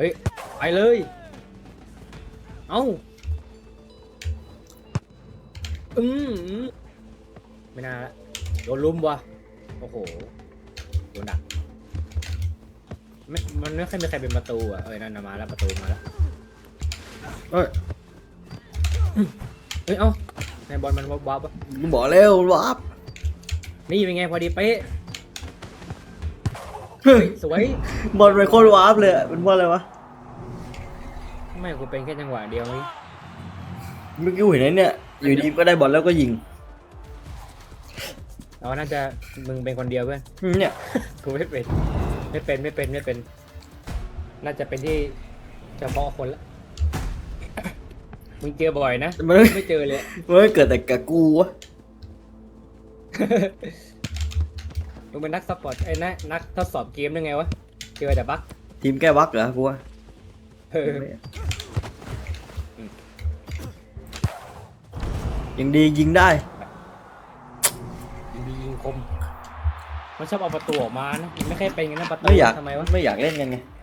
เฮ้ย ไปเลย เอ้าอืมอืมไม่น่าละโดนลุมว่ะโอ้โห โดนดักไม่มันไม่ค่อยมีใครเป็นประตูอะ เอ้ย นั่นน่ะมาแล้วประตูมาแล้ว เอ้ย เฮ้ย เอ้าในบอลมันวับวับๆอะกูบอกแล้ววับนี่เป็นไงพอดีเป๊ะ เฮ้ยสวย บอลไปโคตรวับเลยอะเป็นบอลอะไรวะไม่กูเป็นแค่จังหวะเดียวนี่เมื่อกี้กูเห็นไอ้เนี่ย อยู่ดีก็ได้บอลแล้วก็ยิงเราน่าจะมึงเป็นคนเดียวเพื่อนเนี่ย กูไม่เป็น ไม่เป็นไม่เป็นไม่เป็น น่าจะเป็นที่เฉพาะคนละมึงเจอบ่อยนะมันไม่ไม่เจอเลย มันไม่เกิดแต่กับกูวะ มึงเป็นนักสปอร์ตไอ้นะนักทดสอบเกมได้ไงวะเจอแต่บั๊กทีมแก้วักเหรอกูว่าเออยังดียิงได้ ยิงดียิงคม มันชอบเอาประตูออกมานะมันไม่ค่อยเป็นไงนะประตูไม่อยากทำไมวะ ไม่อยากเล่นกันไง